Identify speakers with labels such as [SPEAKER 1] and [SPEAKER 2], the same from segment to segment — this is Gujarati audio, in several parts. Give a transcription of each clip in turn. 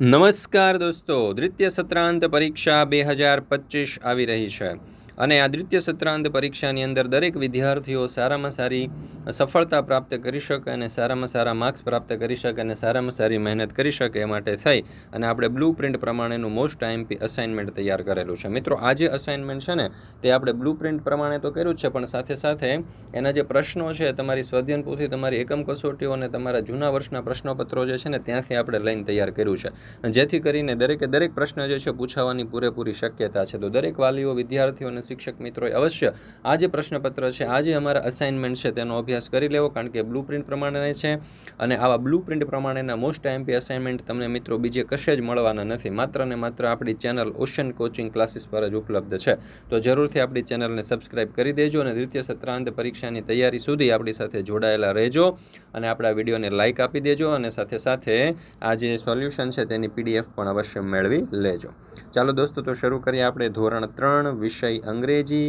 [SPEAKER 1] નમસ્કાર દોસ્તો. દ્વિતીય સત્રાંત પરીક્ષા બે હજાર પચીસ આવી રહી છે. અને આ દ્વિતીય સત્રાંત પરીક્ષાની અંદર દરેક વિદ્યાર્થીઓ સારામાં સારી સફળતા પ્રાપ્ત કરી શકે અને સારામાં સારા માર્ક્સ પ્રાપ્ત કરી શકે અને સારામાં સારી મહેનત કરી શકે એ માટે થઈ. અને આપણે બ્લુ પ્રિન્ટ પ્રમાણેનું મોસ્ટ આઈએમપી અસાઇનમેન્ટ તૈયાર કરેલું છે. મિત્રો, આ જે અસાઇનમેન્ટ છે ને, તે આપણે બ્લુ પ્રિન્ટ પ્રમાણે તો કર્યું છે, પણ સાથે સાથે એના જે પ્રશ્નો છે, તમારી સ્વાધ્યન તમારી એકમ કસોટીઓ અને તમારા જૂના વર્ષના પ્રશ્નપત્રો જે છે ને, ત્યાંથી આપણે લઈને તૈયાર કર્યું છે. જેથી કરીને દરેકે દરેક પ્રશ્ન જે છે, પૂછાવાની પૂરેપૂરી શક્યતા છે. તો દરેક વાલીઓ, વિદ્યાર્થીઓ અને શિક્ષક મિત્રોએ અવશ્ય આ જે પ્રશ્નપત્ર છે, આ જે અમારા અસાઇનમેન્ટ છે, તેનો અભ્યાસ કરી લેવો, કારણ કે બ્લુ પ્રિન્ટ પ્રમાણે છે અને આવા બ્લુ પ્રિન્ટ પ્રમાણેના મોસ્ટ એમપી અસાઇનમેન્ટ તમને મિત્રો બીજે કશે જ મળવાના નથી. માત્ર ને માત્ર આપણી ચેનલ ઓશન કોચિંગ ક્લાસીસ પર જ ઉપલબ્ધ છે. તો જરૂરથી આપણી ચેનલને સબસ્ક્રાઇબ કરી દેજો અને દ્વિતીય સત્રાંત પરીક્ષાની તૈયારી સુધી આપણી સાથે જોડાયેલા રહેજો અને આપણા વિડીયોને લાઇક આપી દેજો અને સાથે સાથે આ જે સોલ્યુશન છે, તેની પીડીએફ પણ અવશ્ય મેળવી લેજો. ચાલો દોસ્તો, તો શરૂ કરીએ આપણે ધોરણ ત્રણ વિષય અંગ્રેજી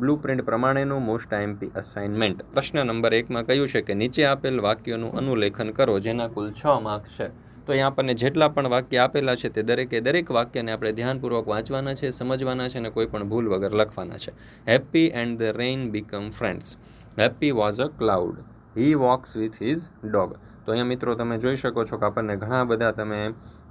[SPEAKER 1] બ્લુ પ્રિન્ટ પ્રમાણેનું મોસ્ટ આઈએમપી અસાઇનમેન્ટ પ્રશ્ન નંબર એકમાં કહ્યું છે કે નીચે આપેલ વાક્યોનું અનુલેખન કરો, જેના કુલ છ માર્ક્સ છે. તો અહીંયા આપણને જેટલા પણ વાક્ય આપેલા છે તે દરેકે દરેક વાક્યને આપણે ધ્યાનપૂર્વક વાંચવાના છે, સમજવાના છે અને કોઈ પણ ભૂલ વગર લખવાના છે. Happy and the rain become friends happy was a cloud he walks with his dog તો અહીંયા મિત્રો તમે જોઈ શકો છો કે આપણને ઘણા બધા તમે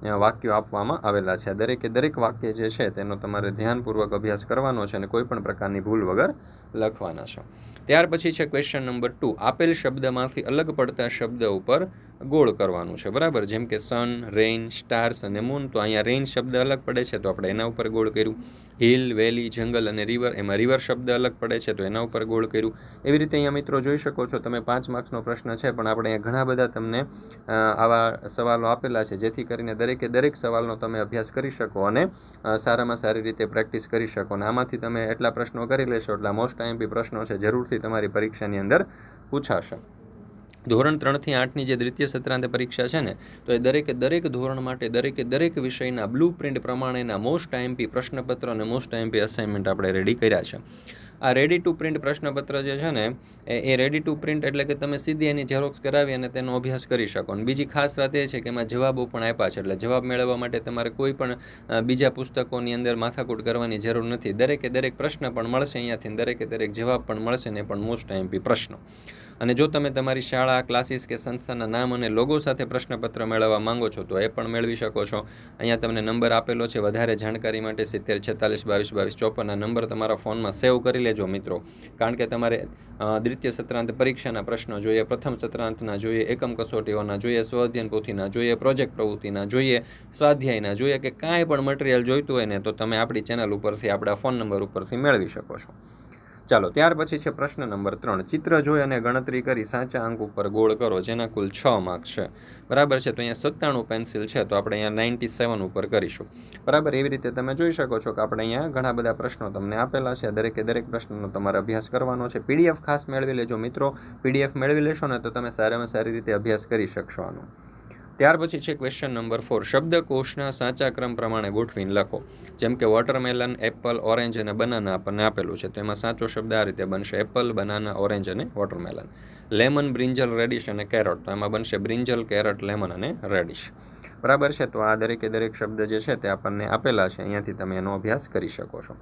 [SPEAKER 1] વાક્યો આપવામાં આવેલા છે. દરેકે દરેક વાક્ય જે છે તેનો તમારે ધ્યાનપૂર્વક અભ્યાસ કરવાનો છે અને કોઈ પણ પ્રકારની ભૂલ વગર લખવાના છે. ત્યાર પછી છે ક્વેશ્ચન નંબર ટુ આપેલ શબ્દમાંથી અલગ પડતા શબ્દ ઉપર ગોળ કરવાનું છે, બરાબર? જેમ કે સન રેઇન સ્ટાર્સ અને મૂન તો અહીંયા રેઇન શબ્દ અલગ પડે છે, તો આપણે એના ઉપર ગોળ કર્યું. હિલ વેલી જંગલ અને રિવર એમાં રિવર શબ્દ અલગ પડે છે, તો એના ઉપર ગોળ કર્યું. એવી રીતે અહીંયા મિત્રો જોઈ શકો છો, તમે પાંચ માર્ક્સનો પ્રશ્ન છે, પણ આપણે અહીંયા ઘણા બધા તમને આવા સવાલો આપેલા છે, જેથી કરીને દરેકે દરેક સવાલનો તમે અભ્યાસ કરી શકો અને સારામાં સારી રીતે પ્રેક્ટિસ કરી શકો. અને આમાંથી તમે એટલા પ્રશ્નો કરી લેશો, એટલા મોસ્ટ આઈએમપી પ્રશ્નો છે, જરૂરથી તમારી પરીક્ષાની અંદર પૂછાશે. ધોરણ ત્રણથી આઠની જે દ્વિતીય સત્રાંત પરીક્ષા છે ને, તો એ દરેકે દરેક ધોરણ માટે દરેકે દરેક વિષયના બ્લુ પ્રિન્ટ પ્રમાણેના મોસ્ટ આઈએમપી પ્રશ્નપત્ર અને મોસ્ટ આઈએમપી અસાઇનમેન્ટ આપણે રેડી કર્યા છે. આ રેડી ટુ પ્રિન્ટ પ્રશ્નપત્ર જે છે ને, એ રેડી ટુ પ્રિન્ટ એટલે કે તમે સીધી એની ઝેરોક્સ કરાવી અને તેનો અભ્યાસ કરી શકો. અને બીજી ખાસ વાત એ છે કે એમાં જવાબો પણ આપ્યા છે, એટલે જવાબ મેળવવા માટે તમારે કોઈ પણ બીજા પુસ્તકોની અંદર માથાકૂટ કરવાની જરૂર નથી. દરેકે દરેક પ્રશ્ન પણ મળશે અહીંયાથી દરેકે દરેક જવાબ પણ મળશે ને પણ મોસ્ટ આઈએમપી પ્રશ્નો. અને જો તમે તમારી શાળા, ક્લાસીસ કે સંસ્થાના નામ અને લોગો સાથે પ્રશ્નપત્ર મેળવવા માંગો છો, તો એ પણ મેળવી શકો છો. અહીંયા તમને નંબર આપેલો છે, વધારે જાણકારી માટે સિત્તેર, છેતાલીસ, બાવીસ બાવીસ ચોપનના નંબર તમારા ફોનમાં સેવ કરી લેજો મિત્રો. કારણ કે તમારે દ્વિતીય સત્રાંત પરીક્ષાના પ્રશ્નો જોઈએ, પ્રથમ સત્રાંતના જોઈએ, એકમ કસોટીઓના જોઈએ સ્વઅધ્યયન પોથીના જોઈએ, પ્રોજેક્ટ પ્રવૃત્તિના જોઈએ, સ્વાધ્યાયના જોઈએ કે કાંઈ પણ મટીરિયલ જોઈતું હોય ને, તો તમે આપણી ચેનલ ઉપરથી, આપણા ફોન નંબર ઉપરથી મેળવી શકો છો. ચાલો, ત્યાર પછી છે પ્રશ્ન નંબર ત્રણ. ચિત્ર જોઈ અને ગણતરી કરી સાચા અંક ઉપર ગોળ કરો, જેના કુલ છ માર્ક્સ છે. બરાબર છે, તો અહીંયા સત્તાણું પેન્સિલ છે, તો આપણે અહીંયા નાઇન્ટી સેવન ઉપર કરીશું. બરાબર, એવી રીતે તમે જોઈ શકો છો કે આપણે અહીંયા ઘણા બધા પ્રશ્નો તમને આપેલા છે. દરેકે દરેક પ્રશ્નનો તમારે અભ્યાસ કરવાનો છે. પીડીએફ ખાસ મેળવી લેજો મિત્રો. પીડીએફ મેળવી લેશો ને તો તમે સારામાં સારી રીતે અભ્યાસ કરી શકશો આનો. ત્યાર પછી છે ક્વેશ્ચન નંબર ફોર શબ્દકોશના સાચા ક્રમ પ્રમાણે ગોઠવીને લખો. જેમ કે વોટરમેલન એપલ ઓરેન્જ અને બનાના આપણને આપેલું છે. તો એમાં સાચો શબ્દ આ રીતે બનશે. એપલ બનાના ઓરેન્જ અને વોટરમેલન લેમન બ્રિંજલ રેડિશ અને કેરટ તો એમાં બનશે બ્રિંજલ કેરટ લેમન અને રેડિશ બરાબર છે? તો આ દરેકે દરેક શબ્દ જે છે તે આપણને આપેલા છે. અહીંયાથી તમે એનો અભ્યાસ કરી શકો છો.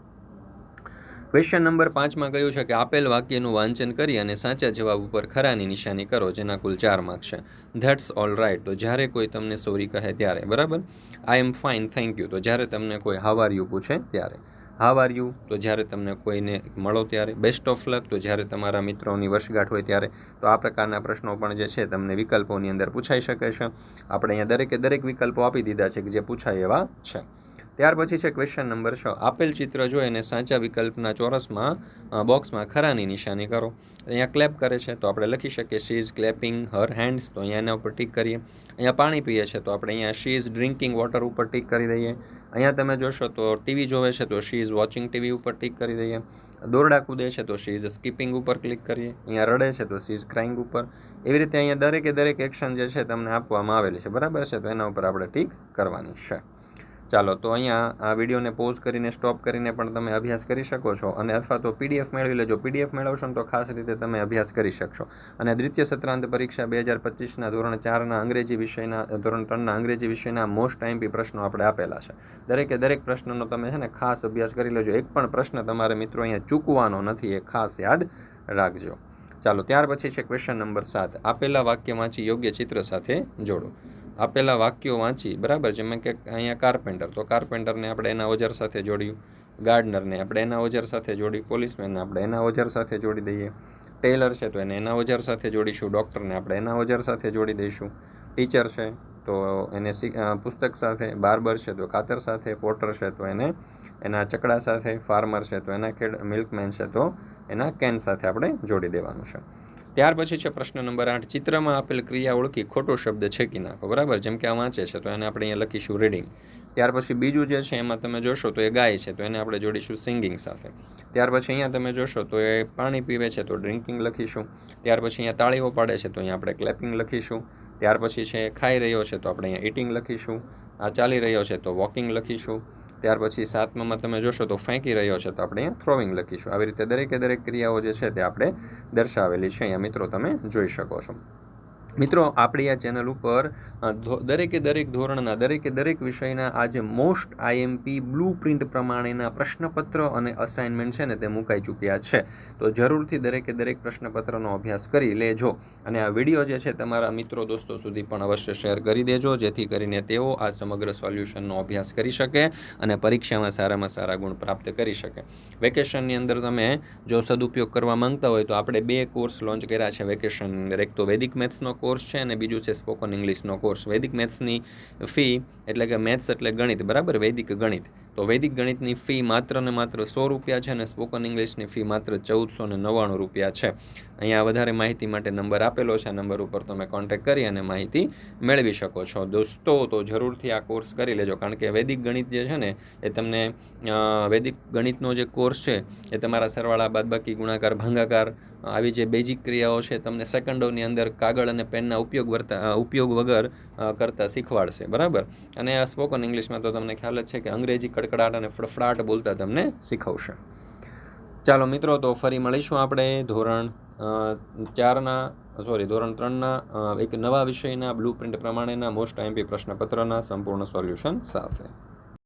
[SPEAKER 1] ક્વેશ્ચન નંબર પાંચમાં કહ્યું છે કે આપેલ વાક્યનું વાંચન કરી અને સાચા જવાબ ઉપર ખરાની નિશાની કરો, જેના કુલ ચાર માર્ક છે. ધેટ્સ ઓલ રાઇટ તો જ્યારે કોઈ તમને સોરી કહે ત્યારે, બરાબર? I am fine thank you તો જ્યારે તમને કોઈ હાવ યુ પૂછે ત્યારે. હાવ યુ તો જ્યારે તમને કોઈને મળો ત્યારે. બેસ્ટ ઓફ લક તો જ્યારે તમારા મિત્રોની વર્ષગાંઠ હોય ત્યારે. તો આ પ્રકારના પ્રશ્નો પણ જે છે તમને વિકલ્પોની અંદર પૂછાઈ શકે છે. આપણે અહીંયા દરેકે દરેક વિકલ્પો આપી દીધા છે કે જે પૂછાય એવા છે. ત્યાર પછી છે ક્વેશ્ચન નંબર છ. આપેલ ચિત્ર જો એને સાચા વિકલ્પના ચોરસમાં બોક્સમાં ખરાની નિશાની કરો. અહીંયા ક્લેપ કરે છે તો આપણે લખી શકીએ she is clapping her hands તો અહીંયા એના ઉપર ટીક કરીએ. અહીંયા પાણી પીએ છે તો આપણે અહીંયા શી ઇઝ ડ્રિંકિંગ વોટર ઉપર ટીક કરી દઈએ. અહીંયા તમે જોશો તો ટીવી જોવે છે તો શી ઇઝ વોચિંગ ટીવી ઉપર ટીક કરી દઈએ. દોરડા કૂદે છે તો શી ઇઝ સ્કીપિંગ ઉપર ક્લિક કરીએ. અહીંયા રડે છે તો શી ઇઝ ક્રાઇંગ ઉપર. એવી રીતે અહીંયા દરેકે દરેક એક્શન જે છે તમને આપવામાં આવેલી છે. બરાબર છે? તો એના ઉપર આપણે ટીક કરવાની છે. ચાલો, તો અહીંયા આ વિડીયોને પોઝ કરીને સ્ટોપ કરીને પણ તમે અભ્યાસ કરી શકો છો અને અથવા તો પીડીએફ મેળવી લેજો. પીડીએફ મેળવશો તો ખાસ રીતે તમે અભ્યાસ કરી શકશો. અને દ્વિતીય સત્રાંત પરીક્ષા બે હજાર પચીસના ધોરણ ચારના અંગ્રેજી વિષયના, ધોરણ ત્રણના અંગ્રેજી વિષયના મોસ્ટ ટાઈમપી પ્રશ્નો આપણે આપેલા છે. દરેકે દરેક પ્રશ્નનો તમે છે ને ખાસ અભ્યાસ કરી લેજો. એક પણ પ્રશ્ન તમારે મિત્રો અહીંયા ચૂકવાનો નથી, એ ખાસ યાદ રાખજો. ચાલો, ત્યાર પછી છે ક્વેશ્ચન નંબર સાત. આપેલા વાક્ય વાંચી યોગ્ય ચિત્ર સાથે જોડો. આપેલા વાક્યો વાંચી, બરાબર? જેમ કે અહીંયા કાર્પેન્ટર તો કાર્પેન્ટરને આપણે એના ઓજાર સાથે જોડ્યું ગાર્ડનરને આપણે એના ઓજાર સાથે જોડી પોલીસમેનને આપણે એના ઓજાર સાથે જોડી દઈએ ટેલર છે તો એને એના ઓજાર સાથે જોડીશું ડૉક્ટરને આપણે એના ઓજાર સાથે જોડી દઈશું ટીચર છે તો એને પુસ્તક સાથે બાર્બર છે તો કાતર સાથે પોટર છે તો એને, એના ચકડા સાથે ફાર્મર છે તો એના ખેડ મિલ્કમેન છે તો એના કેન સાથે આપણે જોડી દેવાનું છે. ત્યાર પછી છે પ્રશ્ન નંબર આઠ, ચિત્રમાં આપેલ ક્રિયા ઓળખી ખોટો શબ્દ છેકી નાખો. બરાબર? જેમ કે આ વાંચે છે, તો એને આપણે અહીંયા લખીશું રીડિંગ ત્યાર પછી બીજું જે છે, એમાં તમે જોશો તો એ ગાય છે, તો એને આપણે જોડીશું સિંગિંગ સાથે. ત્યાર પછી અહીંયા તમે જોશો તો એ પાણી પીવે છે, તો ડ્રિંકિંગ લખીશું. ત્યાર પછી અહીંયા તાળીઓ પાડે છે, તો અહીંયા આપણે ક્લેપિંગ લખીશું. ત્યાર પછી છે ખાઈ રહ્યો છે, તો આપણે અહીંયા ઇટિંગ લખીશું. આ ચાલી રહ્યો છે, તો વોકિંગ લખીશું. ત્યાર પછી સાતમામાં તમે જોશો તો ફેંકી રહ્યો છે તો આપણે અહીંયા થ્રોવિંગ લખીશું. આવી રીતે દરેકે દરેક ક્રિયાઓ જે છે તે આપણે દર્શાવેલી છે. અહીંયા મિત્રો તમે જોઈ શકો છો. મિત્રો, આપણી આ ચેનલ ઉપર દરેકે દરેક ધોરણના, દરેકે દરેક વિષયના આજે મોસ્ટ આઈએમપી બ્લુ પ્રિન્ટ પ્રમાણેના પ્રશ્નપત્ર અને અસાઇનમેન્ટ છે ને તે મુકાઈ ચૂક્યા છે. તો જરૂરથી દરેકે દરેક પ્રશ્નપત્રનો અભ્યાસ કરી લેજો. અને આ વીડિયો જે છે તમારા મિત્રો દોસ્તો સુધી પણ અવશ્ય શેર કરી દેજો, જેથી કરીને તેઓ આ સમગ્ર સોલ્યુશનનો અભ્યાસ કરી શકે અને પરીક્ષામાં સારામાં સારા ગુણ પ્રાપ્ત કરી શકે. વેકેશનની અંદર તમે જો સદુપયોગ કરવા માંગતા હોય તો આપણે બે કોર્સ લોન્ચ કર્યા છે વેકેશનની અંદર એક તો વૈદિક મેથ્સનો કોર્સ છે અને બીજું છે સ્પોકન ઇંગ્લિશનો કોર્સ વૈદિક મેથ્સની ફી એટલે કે મેથ્સ એટલે ગણિત, બરાબર? વૈદિક ગણિત. તો વૈદિક ગણિતની ફી માત્ર ને માત્ર સો રૂપિયા છે અને સ્પોકન ઇંગ્લિશની ફી માત્ર ચૌદસો ને નવ્વાણું રૂપિયા છે. અહીંયા વધારે માહિતી માટે નંબર આપેલો છે. આ નંબર ઉપર તમે કોન્ટેક કરી અને માહિતી મેળવી શકો છો. દોસ્તો, તો જરૂરથી આ કોર્સ કરી લેજો. કારણ કે વૈદિક ગણિત જે છે ને, એ તમને વૈદિક ગણિતનો જે કોર્સ છે, એ તમારા સરવાળા, બાદબાકી, ગુણાકાર, ભાગાકાર આવી જે બેઝિક ક્રિયાઓ છે, તમને સેકન્ડોની અંદર કાગળ અને પેનના ઉપયોગ વર્તા ઉપયોગ વગર કરતાં શીખવાડશે. બરાબર? અને આ સ્પોકન ઇંગ્લિશમાં તો તમને ખ્યાલ જ છે કે અંગ્રેજી કડકડાટ અને ફડફડાટ બોલતા તમને શીખવશે. ચાલો મિત્રો, તો ફરી મળીશું આપણે ધોરણ ચારના, સોરી, ધોરણ ત્રણના એક નવા વિષયના બ્લુ પ્રિન્ટ પ્રમાણેના, મોસ્ટ એમપી પ્રશ્નપત્રના સંપૂર્ણ સોલ્યુશન સાથે.